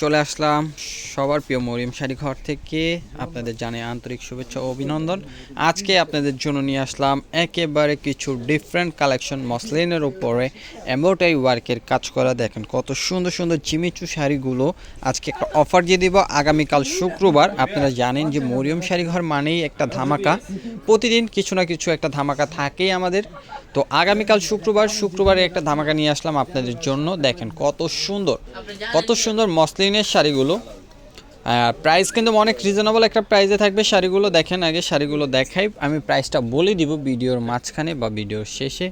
চলে আসলাম সবার প্রিয় মরিয়ম শাড়ি ঘর থেকে। আপনাদের জানে আন্তরিক শুভেচ্ছা ও অভিনন্দন। আজকে আপনাদের জন্য নিয়ে আসলাম একেবারে কিছু ডিফারেন্ট কালেকশন মসলিনের উপরে এম্বোটারি ওয়ার্কের কাজ করা। দেখেন কত সুন্দর সুন্দর চিমিচু শাড়িগুলো আজকে একটা অফার দিয়ে দিব। আগামীকাল শুক্রবার আপনারা জানেন যে মরিয়ম শাড়ি ঘর মানেই একটা ধামাকা। প্রতিদিন কিছু না কিছু একটা ধামাকা থাকেই আমাদের। তো আগামীকাল শুক্রবার, শুক্রবারে একটা ধামাকা নিয়ে আসলাম আপনাদের জন্য। দেখেন কত সুন্দর কত সুন্দর মসলিনের শাড়িগুলো। প্রাইস কিন্তু অনেক রিজনেবল একটা প্রাইসে থাকবে শাড়িগুলো। দেখেন আগে শাড়িগুলো দেখাই। আমি প্রাইসটা বলে দিব ভিডিওর মাঝখানে বা ভিডিওর শেষে।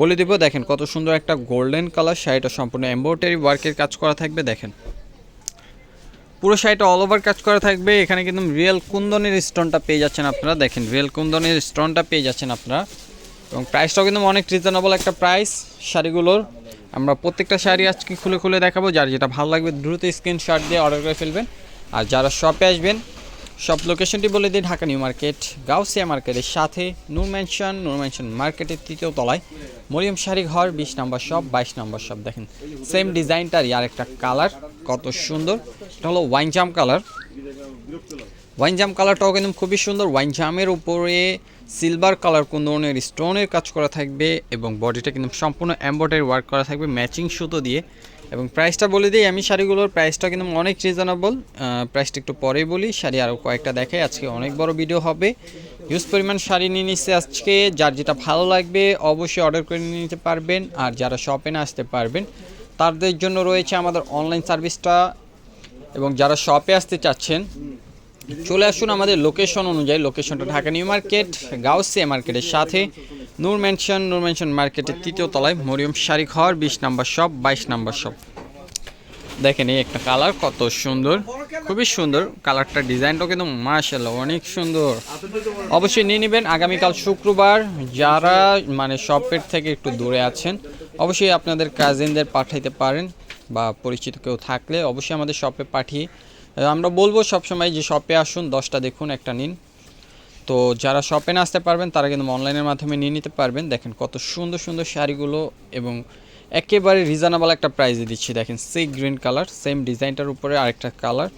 বলে দিব, দেখেন কত সুন্দর একটা গোল্ডেন কালার শাড়িটা সম্পূর্ণ এম্ব্রয়ডারি ওয়ার্কের কাজ করা থাকবে, দেখেন। পুরো শাড়িটা অল ওভার কাজ করা থাকবে। এখানে কিন্তু রিয়েল কুন্দনের স্টোনটা পেয়ে যাচ্ছেন আপনারা, দেখেন রিয়েল কুন্দনের স্টোনটা পেয়ে যাচ্ছেন আপনারা। এবং প্রাইসটাও কিন্তু অনেক রিজনেবল একটা প্রাইস শাড়িগুলোর। আমরা প্রত্যেকটা শাড়ি আজকে খুলে খুলে দেখাবো। যার যেটা ভালো লাগবে, দ্রুত স্ক্রিনশট দিয়ে অর্ডার করে ফেলবেন। আর যারা শপে আসবেন সব লোকেশনটি বলে দিই, ঢাকা নিউ মার্কেট, গাউসিয়া মার্কেটের সাথে নূর ম্যানশন নূর ম্যানশন মার্কেটের তৃতীয় তলায় মরিয়ম শাড়ি ঘর, বিশ নম্বর শপ বাইশ নম্বর শপ দেখেন সেম ডিজাইনটারই আর একটা কালার কত সুন্দর। এটা হলো ওয়াইন জাম কালার ওয়াইন জাম কালারটাও কিন্তু খুবই সুন্দর। ওয়াইন জামের উপরে সিলভার কালার কোন ধরনের স্টোনের কাজ করা থাকবে এবং বডিটা কিন্তু সম্পূর্ণ এম্বয়ডারি ওয়ার্ক করা থাকবে ম্যাচিং সুতো দিয়ে। এবং প্রাইসটা বলে দিই, আমি শাড়িগুলোর প্রাইসটা কিন্তু অনেক রিজনেবল প্রাইসটা একটু পরেই বলি, শাড়ি আরও কয়েকটা দেখাই, আজকে অনেক বড় ভিডিও হবে। হিউজ পরিমাণ শাড়ি নিয়ে নিচ্ছে আজকে, যার যেটা ভালো লাগবে অবশ্যই অর্ডার করে নিতে পারবেন, আর যারা শপে না আসতে পারবেন, তাদের জন্য রয়েছে আমাদের অনলাইন সার্ভিসটা এবং যারা শপে আসতে চাচ্ছেন চলে আসুন আমাদের লোকেশন অনুযায়ী লোকেশনটা ঢাকা নিউ মার্কেট, গাউসিয়া মার্কেটের সাথে। নূর ম্যানশন নূর ম্যানশন মার্কেটের তৃতীয় তলায় মরিয়ম শাড়ি ঘর, বিশ নাম্বার শপ বাইশ নাম্বার শপ দেখেন এই একটা কালার কত সুন্দর, খুবই সুন্দর। কালারটা ডিজাইনটাও কিন্তু মাশাল্লাহ অনেক সুন্দর। অবশ্যই নিয়ে নেবেন। আগামীকাল শুক্রবার যারা মানে শপের থেকে একটু দূরে আছেন, অবশ্যই আপনাদের কাজিনদের পাঠাইতে পারেন বা পরিচিত কেউ থাকলে অবশ্যই আমাদের শপে পাঠিয়ে আমরা বলব সবসময় যে শপে আসুন, দশটা দেখুন, একটা নিন। তো যারা শপে না আসতে পারবেন, তারা কিন্তু অনলাইনের মাধ্যমে নিয়ে নিতে পারবেন। দেখেন কত সুন্দর সুন্দর শাড়িগুলো এবং একেবারে রিজনেবল একটা প্রাইসে দিচ্ছি। দেখেন সি গ্রিন কালার সেম ডিজাইনটার উপরে আরেকটা কালার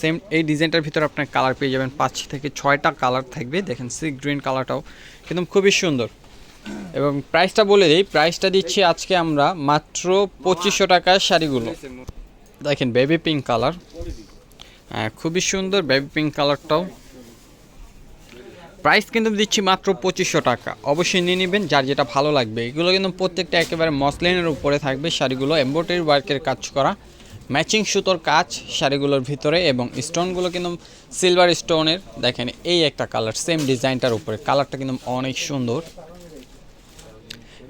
সেম এই ডিজাইনটার ভিতরে আপনার কালার পেয়ে যাবেন পাঁচ থেকে ছয়টা কালার থাকবে। দেখেন সি গ্রিন কালারটাও কিন্তু খুবই সুন্দর। এবং প্রাইসটা বলে দিই প্রাইসটা দিচ্ছি আজকে আমরা মাত্র পঁচিশশো টাকার শাড়িগুলো। দেখেন বেবি পিঙ্ক কালার খুবই সুন্দর বেবি পিঙ্ক কালারটাও প্রাইস কিন্তু দিচ্ছি মাত্র পঁচিশশো টাকা। অবশ্যই নিয়ে নেবেন, যার যেটা ভালো লাগবে। এগুলো কিন্তু প্রত্যেকটা একেবারে মসলিনের উপরে থাকবে শাড়িগুলো এম্ব্রয়ডারি ওয়ার্কের কাজ করা ম্যাচিং সুতোর কাজ শাড়িগুলোর ভিতরে এবং স্টোনগুলো কিন্তু সিলভার স্টোনের দেখেন, এই একটা কালার সেম ডিজাইনটার উপরে। কালারটা কিন্তু অনেক সুন্দর।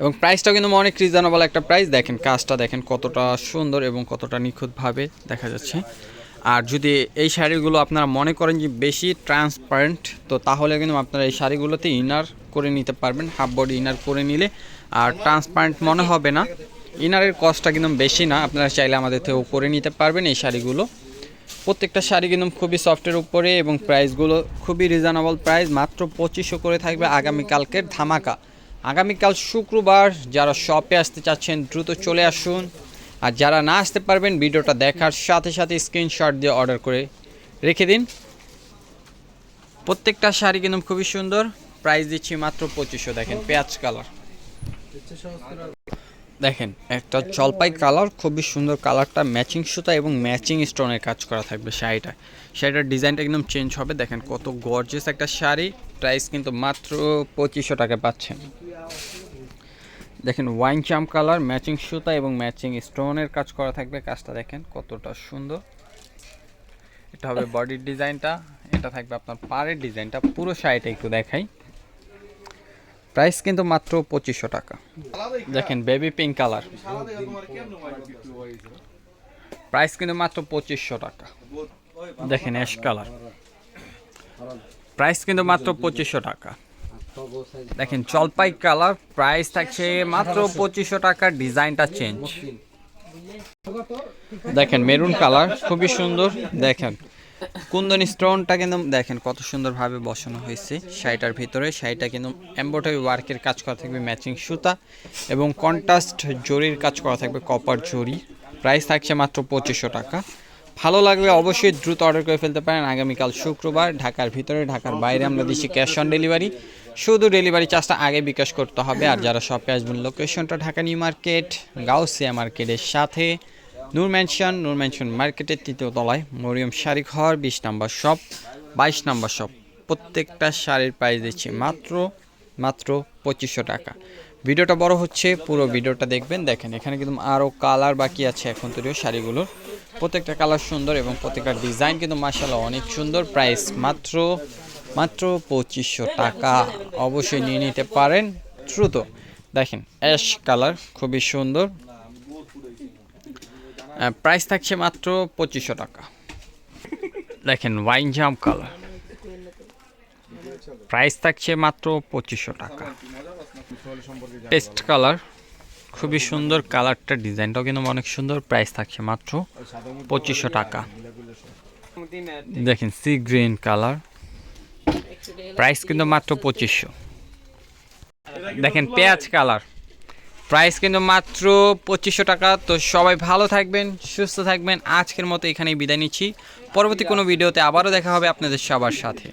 এবং প্রাইসটাও কিন্তু অনেক রিজনেবল একটা প্রাইস দেখেন, কাজটা দেখেন কতটা সুন্দর এবং কতটা নিখুঁতভাবে দেখা যাচ্ছে। আর যদি এই শাড়িগুলো আপনারা মনে করেন যে বেশি ট্রান্সপারেন্ট তো তাহলে কিন্তু আপনারা এই শাড়িগুলোতে ইনার করে নিতে পারবেন হাফ বডি ইনার করে নিলে। আর ট্রান্সপারেন্ট মনে হবে না ইনারের কস্টটা কিন্তু বেশি না, আপনারা চাইলে আমাদের থেকেও করে নিতে পারবেন এই শাড়িগুলো। প্রত্যেকটা শাড়ি কিন্তু খুবই সফটের উপরে এবং প্রাইসগুলো খুবই রিজনেবল প্রাইস মাত্র পঁচিশশো করে থাকবে আগামীকালকের ধামাকা। আগামীকাল শুক্রবার যারা শপে আসতে চাচ্ছেন, দ্রুত চলে আসুন। আর যারা না আসতে পারবেন, ভিডিওটা দেখার সাথে সাথে স্ক্রিনশট দিয়ে অর্ডার করে রেখে দিন। প্রত্যেকটা শাড়ি কিন্তু খুবই সুন্দর। প্রাইস দিচ্ছি মাত্র পঁচিশশো, দেখেন, পেঁয়াজ কালার দেখেন, একটা জলপাই কালার খুবই সুন্দর কালারটা ম্যাচিং সুতা এবং ম্যাচিং স্টোনের কাজ করা থাকবে শাড়িটা। শাড়িটার ডিজাইনটা একদম চেঞ্জ হবে। দেখেন, কত গর্জিয়াস একটা শাড়ি। প্রাইস কিন্তু মাত্র পঁচিশশো টাকা পাচ্ছেন। দেখেন ওয়াইন চাম কালার ম্যাচিং সুতা এবং ম্যাচিং স্টোনের কাজ করা থাকবে। কাজটা দেখেন কতটা সুন্দর। এটা হবে বডির ডিজাইনটা, এটা থাকবে আপনার পাড়ের ডিজাইনটা। পুরো শাড়িটা একটু দেখাই। প্রাইস কিন্তু মাত্র পঁচিশশো টাকা। দেখেন বেবি পিঙ্ক কালার প্রাইস কিন্তু মাত্র পঁচিশশো টাকা। দেখেন অ্যাশ কালার প্রাইস কিন্তু মাত্র পঁচিশশো টাকা। দেখেন, জলপাই কালার প্রাইস থাকছে মাত্র পঁচিশশো টাকার ডিজাইনটা চেঞ্জ দেখেন মেরুন কালার খুবই সুন্দর। দেখেন, কুন্দন স্টোনটা কিন্তু, দেখেন, কত সুন্দরভাবে বসানো হয়েছে। শাড়িটার ভিতরে, শাড়িটা কিন্তু এম্ব্রয়ডারি ওয়ার্কের কাজ করা থাকবে ম্যাচিং সুতা এবং কন্ট্রাস্ট জরির কাজ করা থাকবে কপার জরি। প্রাইস থাকছে মাত্র পঁচিশশো টাকা। ভালো লাগলে অবশ্যই দ্রুত অর্ডার করে ফেলতে পারেন। আগামীকাল শুক্রবার, ঢাকার ভিতরে, ঢাকার বাইরে আমরা দিচ্ছি ক্যাশ অন ডেলিভারি শুধু ডেলিভারি চার্জটা আগে বিকাশ করতে হবে। আর যারা শপে আসবেন লোকেশনটা ঢাকা নিউ মার্কেট, গাউসিয়া মার্কেটের সাথে নূর ম্যানশন নূর ম্যানশন মার্কেটের তৃতীয় তলায় মরিয়ম শাড়ি ঘর, বিশ নাম্বার শপ বাইশ নাম্বার শপ প্রত্যেকটা শাড়ির প্রাইস দিচ্ছি মাত্র মাত্র পঁচিশশো টাকা। ভিডিওটা বড় হচ্ছে, পুরো ভিডিওটা দেখবেন। দেখেন, এখানে কিন্তু আরও কালার বাকি আছে এখন তৈরিও শাড়িগুলোর। প্রত্যেকটা কালার সুন্দর এবং প্রত্যেকটা ডিজাইন কিন্তু মার্শাল্লাহ অনেক সুন্দর। প্রাইস মাত্র মাত্র পঁচিশশো টাকা অবশ্যই নিয়ে নিতে পারেন। দ্রুত। দেখেন, অ্যাশ কালার খুবই সুন্দর। প্রাইস থাকছে মাত্র পঁচিশশো টাকা। দেখেন ওয়াইন জাম কালার প্রাইস থাকছে মাত্র পঁচিশশো টাকা। পেস্ট কালার খুবই সুন্দর কালারটা ডিজাইনটাও কিন্তু অনেক সুন্দর। প্রাইস থাকছে মাত্র পঁচিশশো টাকা। দেখেন সি গ্রিন কালার প্রাইস কিন্তু মাত্র পঁচিশশো। দেখেন পেঁয়াজ কালার। প্রাইস কিন্তু মাত্র পঁচিশশো টাকা। তো সবাই ভালো থাকবেন, সুস্থ থাকবেন। আজকের মতো এখানেই বিদায় নিচ্ছি। পরবর্তী কোনো ভিডিওতে আবারও দেখা হবে আপনাদের সবার সাথে।